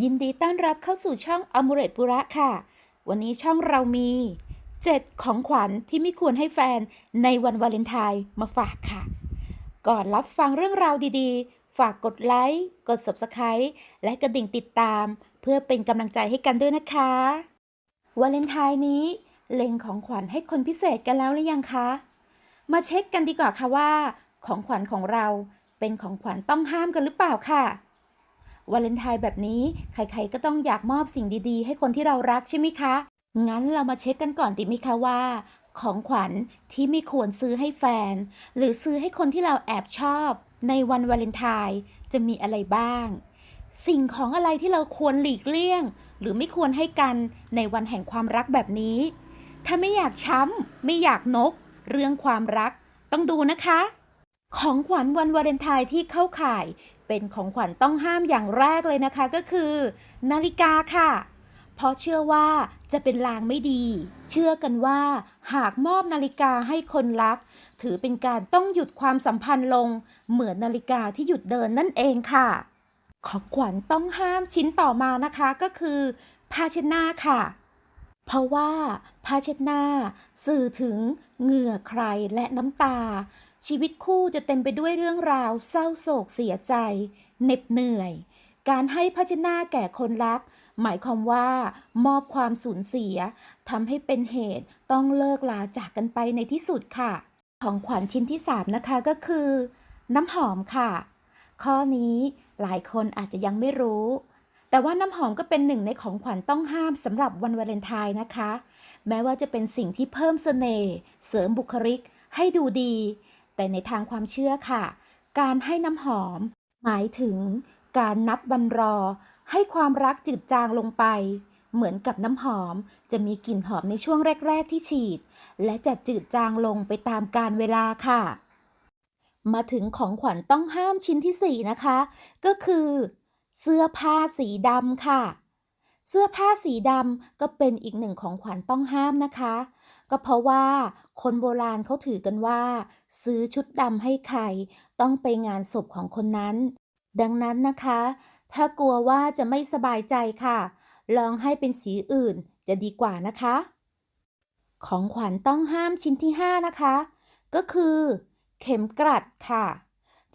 ยินดีต้อนรับเข้าสู่ช่องอมูเรตบุระค่ะ วันนี้ช่องเรามี 7 ของขวัญที่ไม่ควรให้แฟนในวันวาเลนไทน์มาฝากค่ะ ก่อนรับฟังเรื่องราวดีๆ ฝากกดไลค์ กด Subscribe และกระดิ่งติดตาม เพื่อเป็นกำลังใจให้กันด้วยนะคะ วาเลนไทน์นี้ เล็งของขวัญให้คนพิเศษกันแล้วหรือยังคะ มาเช็คกันดีกว่าค่ะว่า ของขวัญของเราเป็นของขวัญต้องห้ามกันหรือเปล่าค่ะ วาเลนไทน์แบบนี้ ใครๆก็ต้องอยากมอบสิ่งดีๆ ให้คนที่เรารักใช่ไหมคะ งั้นเรามาเช็คกันก่อนดีไหมคะว่า ของขวัญที่ไม่ควรซื้อให้แฟน หรือซื้อให้คนที่เราแอบชอบ ในวันวาเลนไทน์จะมีอะไรบ้าง สิ่งของอะไรที่เราควรหลีกเลี่ยง หรือไม่ควรให้กันในวันแห่งความรักแบบนี้ ถ้าไม่อยากช้ำไม่อยากนก เรื่องความรักต้องดูนะคะ ของขวัญวันวาเลนไทน์ที่เข้าข่าย เป็นของขวัญต้องห้ามอย่างแรกเลยนะคะก็คือ นาฬิกาค่ะ เพราะเชื่อว่าจะเป็นลางไม่ดี เชื่อกันว่า หากมอบนาฬิกาให้คนรัก ถือเป็นการต้องหยุดความสัมพันธ์ลง เหมือนนาฬิกาที่หยุดเดินนั่นเองค่ะ ของขวัญต้องห้ามชิ้นต่อมานะคะก็คือผ้าเช็ดหน้าค่ะ เพราะว่าผ้าเช็ดหน้า สื่อถึงเหงื่อใครและน้ำตา ชีวิตคู่จะเต็มไปด้วยเรื่องราว เศร้าโศกเสียใจเหน็บเหนื่อย การให้ผ้าเช็ดหน้าแก่คนรัก หมายความว่ามอบความสูญเสียทำให้เป็นเหตุต้องเลิกลาจากกันไปในที่สุดค่ะ ของขวัญชิ้นที่ 3 นะคะก็คือ น้ำหอมค่ะ ข้อนี้หลายคนอาจจะยังไม่รู้ แต่ว่าน้ำหอมก็เป็นหนึ่งในของขวัญต้องห้ามสำหรับวันวาเลนไทน์นะคะ แม้ว่าจะเป็นสิ่งที่เพิ่มเสน่ห์เสริมบุคลิกให้ดูดี แต่ในทางความเชื่อค่ะ การให้น้ำหอม หมายถึงการนับวันรอ ให้ความรักจืดจางลงไป เหมือนกับน้ำหอมจะมีกลิ่นหอมในช่วงแรก ๆ ที่ฉีด และจะจืดจางลงไปตามกาลเวลาค่ะ มาถึงของขวัญต้องห้ามชิ้นที่ 4 นะคะ ก็คือ เสื้อผ้าสีดำค่ะ เสื้อผ้าสีดำก็เป็นอีกหนึ่งของขวัญต้องห้ามนะคะ ก็เพราะว่าคนโบราณเขาถือกันว่า ซื้อชุดดำให้ใคร ต้องไปงานศพของคนนั้น ดังนั้นนะคะ ถ้ากลัวว่าจะไม่สบายใจค่ะ ลองให้เป็นสีอื่นจะดีกว่านะคะ ของขวัญต้องห้ามชิ้นที่ 5 นะคะ ก็คือ เข็มกลัดค่ะ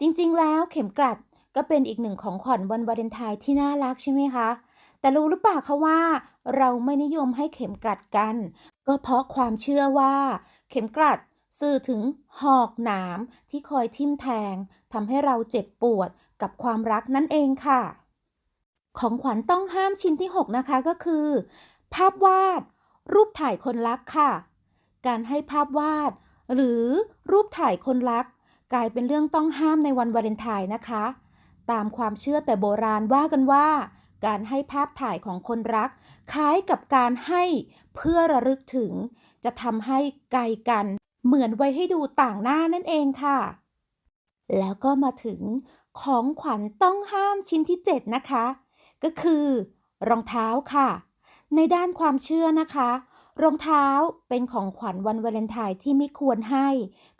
จริงๆ แล้วเข็มกลัด ก็เป็นอีกหนึ่งของขวัญวันวาเลนไทน์ที่น่ารักใช่ไหมคะ แต่รู้หรือเปล่าคะว่าเราไม่นิยมให้เข็มกลัดกัน ก็เพราะความเชื่อว่า เข็มกลัดสื่อถึงหอกหนามที่คอยทิ่มแทงทำให้เราเจ็บปวดกับความรักนั่นเองค่ะ ของขวัญต้องห้ามชิ้นที่ 6 นะคะก็คือ ภาพวาด รูปถ่ายคนรักค่ะ การให้ภาพวาด หรือรูปถ่ายคนรัก กลายเป็นเรื่องต้องห้ามในวันวาเลนไทน์นะคะ ตามความเชื่อแต่โบราณว่ากันว่า การให้ภาพถ่ายของคนรัก คล้ายกับการให้เพื่อระลึกถึง จะทำให้ไกลกัน เหมือนไว้ให้ดูต่างหน้านั่นเองค่ะ แล้วก็มาถึงของขวัญต้องห้ามชิ้นที่ 7 นะคะ ก็คือ รองเท้าค่ะ ในด้านความเชื่อนะคะ รองเท้าเป็นของขวัญวันวาเลนไทน์ที่ไม่ควรให้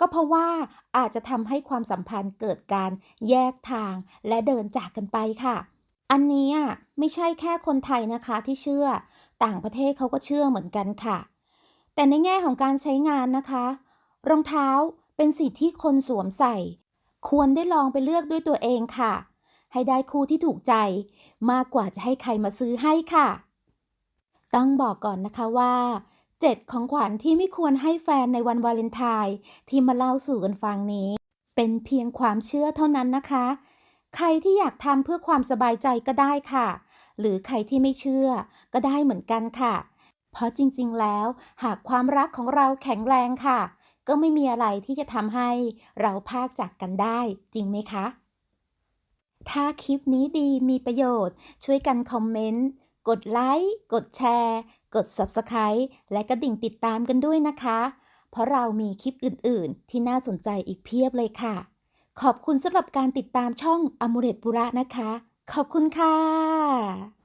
ก็เพราะว่าอาจจะทำให้ความสัมพันธ์เกิดการแยกทางและเดินจากกันไปค่ะ อันนี้ไม่ใช่แค่คนไทยนะคะที่เชื่อ ต่างประเทศเขาก็เชื่อเหมือนกันค่ะ แต่ในแง่ของการใช้งานนะคะ รองเท้าเป็นสิ่งที่คนสวมใส่ ควรได้ลองไปเลือกด้วยตัวเองค่ะ ให้ได้คู่ที่ถูกใจ มากกว่าจะให้ใครมาซื้อให้ค่ะ ต้องบอกก่อนนะคะว่า7ของขวัญที่ไม่ควรให้แฟนในวันวาเลนไทน์ที่มาเล่าสู่กันฟังนี้ เป็นเพียงความเชื่อเท่านั้นนะคะ ใครที่อยากทำเพื่อความสบายใจก็ได้ค่ะ หรือใครที่ไม่เชื่อก็ได้เหมือนกันค่ะ เพราะจริงๆแล้ว หากความรักของเราแข็งแรงค่ะ ก็ไม่มีอะไรที่จะทำให้เราพากจากกันได้จริงไหมคะ ถ้าคลิปนี้ดีมีประโยชน์ ช่วยกันคอมเมนต์ กดไลค์ กดแชร์ กด Subscribe และกระดิ่งติดตามกันด้วยนะคะ เพราะเรามีคลิปอื่นๆ ที่น่าสนใจอีกเพียบเลยค่ะ ขอบคุณสำหรับการติดตามช่องอมูเรตบุระนะคะ ขอบคุณค่ะ